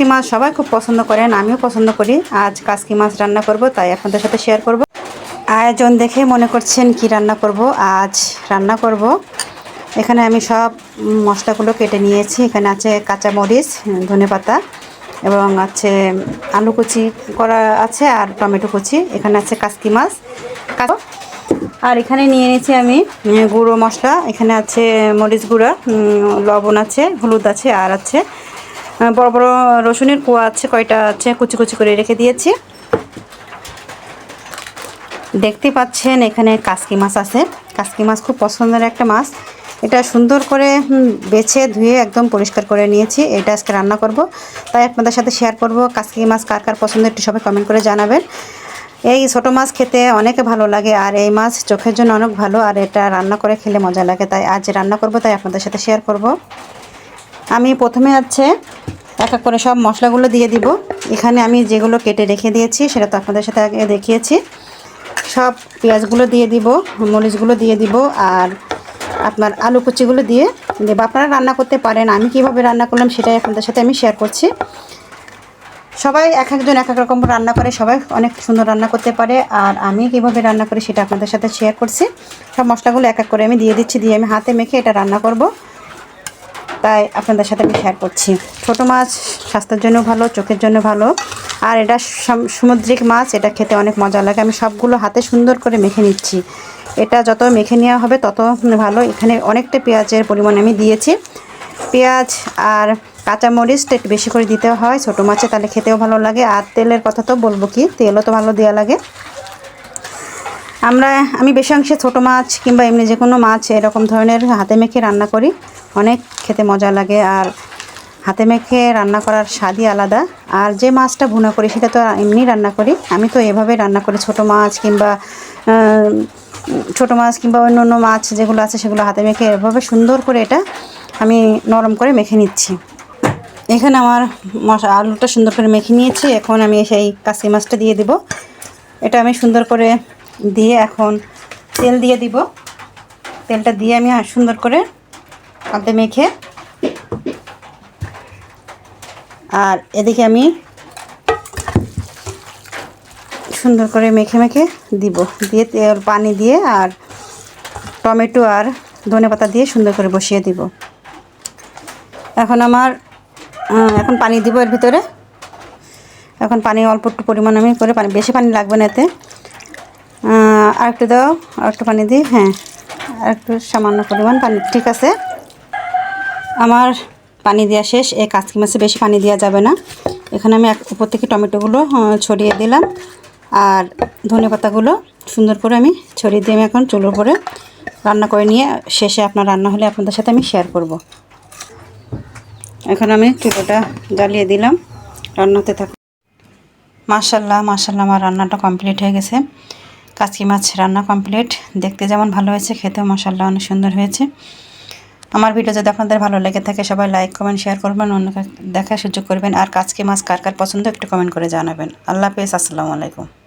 কাসকি মাছ সবাই খুব পছন্দ করেন, আমিও পছন্দ করি। আজ কাসকি মাছ রান্না করব, তাই আপনাদের সাথে শেয়ার করব। আয়োজন দেখে মনে করছেন কি রান্না করব, আজ রান্না করব। এখানে আমি সব মশলাগুলো কেটে নিয়েছি। এখানে আছে কাঁচা মরিচ ধনে পাতা এবং আছে আলু কুচি করা আছে আর টমেটো কুচি। এখানে আছে কাসকি মাছ। আর এখানে নিয়ে নিয়েছি আমি গুঁড়ো মশলা। এখানে আছে মরিচ গুঁড়া লবণ আছে, হলুদ আছে, আর আছে বড় বড় রসুনের কুয়া আছে, কয়টা আছে, কুচি কুচি করে রেখে দিয়েছি। দেখতে পাচ্ছেন এখানে কাসকি মাছ আছে। কাসকি মাছ খুব পছন্দের একটা মাছ। এটা সুন্দর করে বেছে ধুয়ে একদম পরিষ্কার করে নিয়েছি। এটা আজকে রান্না করব। তাই আপনাদের সাথে শেয়ার করব কাসকি মাছ কার কার পছন্দ, একটু সবাই কমেন্ট করে জানাবেন। এই ছোট মাছ খেতে অনেকে ভালো লাগে, আর এই মাছ চোখের জন্য অনেক ভালো, আর এটা রান্না করে খেলে মজা লাগে। তাই আজ রান্না করব, তাই আপনাদের সাথে শেয়ার করব। আমি প্রথমে আছে এক এক করে সব মশলাগুলো দিয়ে দিব। এখানে আমি যেগুলো কেটে রেখে দিয়েছি, সেটা তো আপনাদের সাথে আগে দেখিয়েছি। সব পেঁয়াজগুলো দিয়ে দিব, মরিচগুলো দিয়ে দিব, আর আপনার আলু কুচিগুলো দিয়ে দেবো। আপনারা রান্না করতে পারেন, আমি কীভাবে রান্না করলাম সেটাই আপনাদের সাথে আমি শেয়ার করছি। সবাই এক একজন এক এক রকম রান্না করে, সবাই অনেক সুন্দর রান্না করতে পারে, আর আমি কীভাবে রান্না করি সেটা আপনাদের সাথে শেয়ার করছি। সব মশলাগুলো এক এক করে আমি দিয়ে দিচ্ছি, দিয়ে আমি হাতে মেখে এটা রান্না করব। তাই আপনাদের সাথে আমি শেয়ার করছি। ছোটো মাছ স্বাস্থ্যের জন্য ভালো, চোখের জন্য ভালো। আর এটা সাম- সামুদ্রিক মাছ, এটা খেতে অনেক মজা লাগে। আমি সবগুলো হাতে সুন্দর করে মেখে নিচ্ছি। এটা যত মেখে নেওয়া হবে, তত ভালো। এখানে অনেকটা পেঁয়াজের পরিমাণ আমি দিয়েছি। পেঁয়াজ আর কাঁচামরিচটা একটু বেশি করে দিতে হয়। ছোটো মাছে তাহলে খেতেও ভালো লাগে। আর তেলের কথা তো বলব কি? তেলও তো ভালো দেওয়া লাগে। আমরা, আমি বেশি অংশে ছোটো মাছ কিংবা এমনি যে কোনো মাছ এরকম ধরনের হাতে মেখে রান্না করি। অনেক খেতে মজা লাগে আর হাতে মেখে রান্না করার স্বাদই আলাদা। আর যে মাছটা ভুনা করি সেটা তো এমনি রান্না করি। আমি তো এভাবে রান্না করি ছোটো মাছ কিংবা ছোটো মাছ কিংবা অন্য অন্য মাছ যেগুলো আছে সেগুলো হাতে মেখে এভাবে সুন্দর করে এটা আমি নরম করে মেখে নিচ্ছি। এখানে আমার আলুটা সুন্দর করে মেখে নিয়েছি। এখন আমি সেই কাশি মাছটা দিয়ে দিব। এটা আমি সুন্দর করে দিয়ে এখন তেল দিয়ে দিব। তেলটা দিয়ে আমি সুন্দর করে হাতে মেখে আর এদিকে আমি সুন্দর করে মেখে মেখে দিব। দিয়ে তেল, পানি দিয়ে আর টমেটো আর ধনে পাতা দিয়ে সুন্দর করে বসিয়ে দিব। এখন আমার এখন পানি দিব এর ভিতরে। এখন পানি অল্প একটু পরিমাণ আমি করে পানি, বেশি পানি লাগবে না এতে। আর একটু দাও আর একটু পানি দিই হ্যাঁ। আর একটু সামান্য পরিমাণ পানি, ঠিক আছে? আমার পানি দেওয়া শেষ, এই কাচকি মাছে বেশি পানি দেওয়া যাবে না। এখানে আমি এক, উপর থেকে টমেটোগুলো ছড়িয়ে দিলাম। আর ধনে পাতাগুলো সুন্দর করে আমি ছড়িয়ে দিয়ে আমি এখন চুলোর উপরে রান্না করে নিয়ে, শেষে আপনার রান্না হলে আপনাদের সাথে আমি শেয়ার করব। এখন আমি চুলোটা জ্বালিয়ে দিলাম। রান্নাতে থাক মাশাল্লাহ মাশাল্লাহ, আমার রান্নাটা কমপ্লিট হয়ে গেছে। কাচকি মাছ রান্না কমপ্লিট দেখতে যেমন ভালো হয়েছে, খেতেও মশাল্লা অনেক সুন্দর হয়েছে। আমার ভিডিও যদি আপনাদের ভালো লেগে থাকে, সবাই লাইক কমেন্ট শেয়ার করবেন অন্য দেখার সুযোগ করবেন। আর কাচকি মাছ কার কার পছন্দ একটু কমেন্ট করে জানাবেন। আল্লাহ হাফেজ, আসসালামু আলাইকুম।